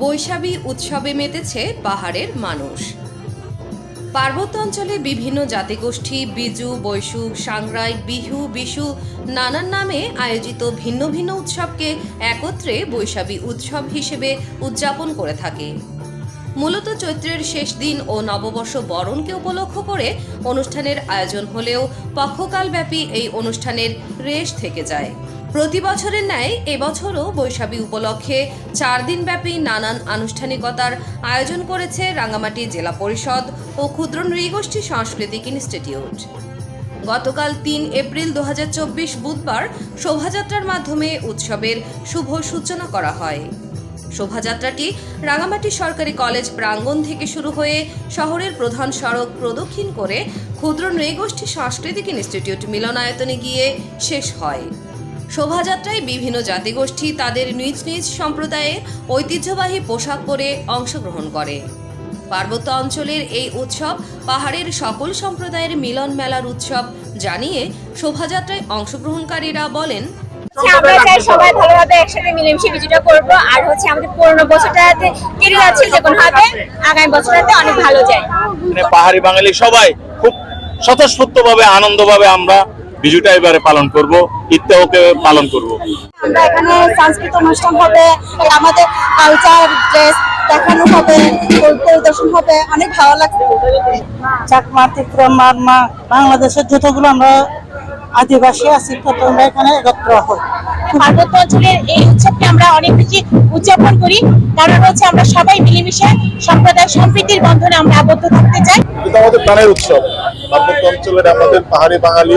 বৈশাখী উৎসবে মেতেছে পাহাড়ের মানুষ। পার্বত্য অঞ্চলে বিভিন্ন জাতিগোষ্ঠী, বিজু, বৈশু সাংরাই বিহু, বিশু নানান নামে আয়োজিত ভিন্ন ভিন্ন উৎসবকে একত্রে বৈশাখী উৎসব হিসেবে উদযাপন করে থাকে। মূলত চৈত্রের শেষ দিন ও নববর্ষ বরণকে উপলক্ষ করে অনুষ্ঠানের আয়োজন হলেও পক্ষকালব্যাপী এই অনুষ্ঠানের রেশ থেকে যায়। প্রতি বছরের ন্যায় এবছরও বৈশাখী উপলক্ষে চার দিনব্যাপী নানান আনুষ্ঠানিকতার আয়োজন করেছে রাঙ্গামাটি জেলা পরিষদ ও ক্ষুদ্র নৃগোষ্ঠী সাংস্কৃতিক ইনস্টিটিউট। গতকাল তিন এপ্রিল দু হাজার চব্বিশ বুধবার শোভাযাত্রার মাধ্যমে উৎসবের শুভ সূচনা করা হয়। শোভাযাত্রাটি রাঙামাটি সরকারি কলেজ প্রাঙ্গণ থেকে শুরু হয়ে শহরের প্রধান সড়ক প্রদক্ষিণ করে ক্ষুদ্র নৃগোষ্ঠী সাংস্কৃতিক ইনস্টিটিউট মিলনায়তনে গিয়ে শেষ হয়। শোভাযাত্রায় বিভিন্ন জাতিগোষ্ঠী তাদের নিজ নিজ সম্প্রদায়ের ঐতিহ্যবাহী পোশাক পরে অংশগ্রহণ করে। পার্বত্য অঞ্চলের এই উৎসব পাহাড়ের সকল সম্প্রদায়ের মিলন মেলার উৎসব জানিয়ে শোভাযাত্রায় অংশগ্রহণকারীরা বলেন আমরা চাই সবাই ভালোভাবে একসাথে মিলেমিশে কিছুটা করব। আর হচ্ছে আমাদের পুরোনো বছরটাতে কেটে যাচ্ছে যে ভাবে আগামী বছরটাতে অনেক ভালো যায়। মানে পাহাড়ি বাঙালি সবাই খুব স্বতঃস্ফূর্ত ভাবে আনন্দ আমরা বিজুটা এবারে পালন করব ইত্যাহকে পালন করব। আমরা এখানে সাংস্কৃতিক অনুষ্ঠান হবে আমাদের কালচার ড্রেস দেখানো হবে পরিদর্শন হবে অনেক ভালো লাগবে চাকমা ত্রিপুরা মারমা বাংলাদেশের যতগুলো আমরা আদিবাসী আছি তত আমরা এখানে একত্র হই পার্বত্য অঞ্চলের এই উৎসবকে আমরা অনেক বেশি উদযাপন করি। কারণ হচ্ছে আমরা সবাই মিলেমিশে সম্প্রদায় সম্প্রীতির বন্ধনে আমরা আবদ্ধ থাকতে চাই। আমাদের প্রাণের উৎসব। পার্বত্য অঞ্চলের আমাদের পাহাড়ি বাঙালি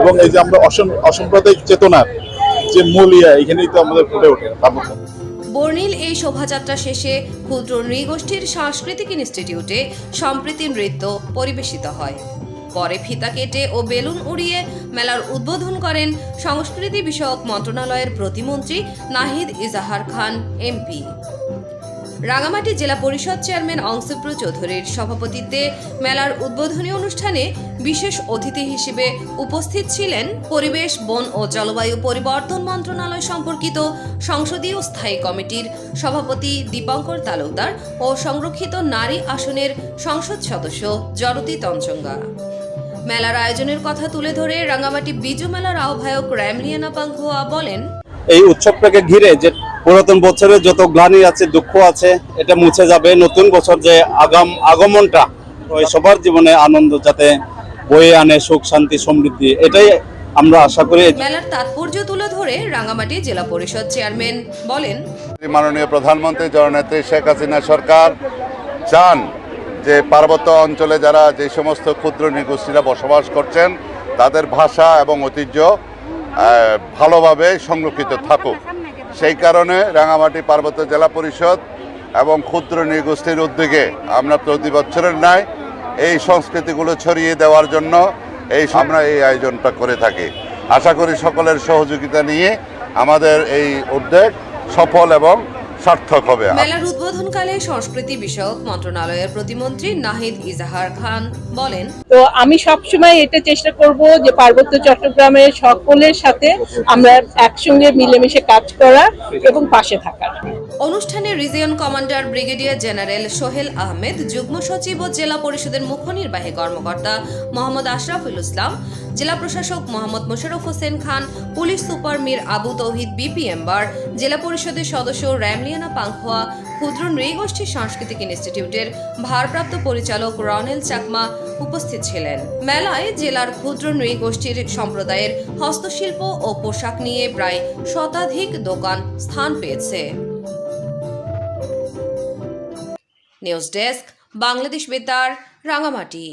এবং এই যে আমরা অসাম্প্রদায়িক চেতনার যে মূল ইয়া, এখানেই তো আমাদের ফুটে ওঠে পার্বত্য বর্ণিল এই শোভাযাত্রা শেষে ক্ষুদ্র নৃগোষ্ঠীর সাংস্কৃতিক ইনস্টিটিউটে সম্প্রীতি নৃত্য পরিবেশিত হয়। পরে ফিতা কেটে ও বেলুন উড়িয়ে মেলার উদ্বোধন করেন সংস্কৃতি বিষয়ক মন্ত্রণালয়ের প্রতিমন্ত্রী নাহিদ ইজাহার খান, এমপি। রাঙামাটি জেলা পরিষদ চেয়ারম্যান অংশুপ্র চৌধুরীর সভাপতিত্বে মেলার উদ্বোধনী অনুষ্ঠানে বিশেষ অতিথি হিসেবে উপস্থিত ছিলেন পরিবেশ, বন ও জলবায়ু পরিবর্তন মন্ত্রণালয় সম্পর্কিত সংসদীয় স্থায়ী কমিটির সভাপতি দীপঙ্কর তালুকদার ও সংরক্ষিত নারী আসনের সংসদ সদস্য জরতি তঞ্চঙ্গা। মেলার আয়োজনের কথা তুলে ধরে রাঙামাটি বিজু মেলার আহ্বায়ক র্যামলিয়ানা বলেন, এই উৎসবটাকে ঘিরে যে পুরাতন বছরে যত গ্লানি আছে দুঃখ আছে এটা মুছে যাবে। নতুন বছর যে আগাম আগমনটা ওই সবার জীবনে আনন্দ যাতে বয়ে আনে সুখ শান্তি সমৃদ্ধি এটাই আমরা আশা করি। মেলার তাৎপর্য তুলে ধরে রাঙামাটি জেলা পরিষদ চেয়ারম্যান বলেন মাননীয় প্রধানমন্ত্রী জননেত্রী শেখ হাসিনা সরকার চান যে পার্বত্য অঞ্চলে যারা যে সমস্ত ক্ষুদ্র নৃগোষ্ঠীরা বসবাস করছেন তাদের ভাষা এবং ঐতিহ্য ভালোভাবে সংরক্ষিত থাকুক। সেই কারণে রাঙামাটি পার্বত্য জেলা পরিষদ এবং ক্ষুদ্র নৃগোষ্ঠীর উদ্যোগে আমরা প্রতি বছরের ন্যায় এই সংস্কৃতিগুলো ছড়িয়ে দেওয়ার জন্য এই আমরা এই আয়োজনটা করে থাকি। আশা করি সকলের সহযোগিতা নিয়ে আমাদের এই উদ্যোগ সফল এবং সার্থক হবে মেলার উদ্বোধনকালে সংস্কৃতি বিষয়ক মন্ত্রণালয়ের প্রতিমন্ত্রী নাহিদ ইজাহার খান বলেন তো আমি সবসময় এটা চেষ্টা করব যে পার্বত্য চট্টগ্রামের সকলের সাথে আমরা একসঙ্গে মিলেমিশে কাজ করা এবং পাশে থাকার। অনুষ্ঠানে region commander brigadier general Sohel Ahmed, যুগ্ম সচিব ও জেলা পরিষদের মুখ্য নির্বাহী কর্মকর্তা মোহাম্মদ আশরাফুল ইসলাম, জেলা প্রশাসক মোহাম্মদ মোশাররফ হোসেন খান, পুলিশ সুপার মীর আবু তৌহিদ বিপিএমবার জেলা পরিষদের সদস্য র্যামলিয়ানা পাংখোয়া, ক্ষুদ্র নৃগোষ্ঠী সাংস্কৃতিক ইনস্টিটিউটের ভারপ্রাপ্ত পরিচালক রনেল চাকমা উপস্থিত ছিলেন। মেলায় জেলার ক্ষুদ্র নৃগোষ্ঠীর সম্প্রদায়ের হস্তশিল্প ও পোশাক নিয়ে প্রায় শতাধিক দোকান স্থান পেয়েছে। নিউজ ডেস্ক বাংলাদেশ বেতার রাঙামাটি।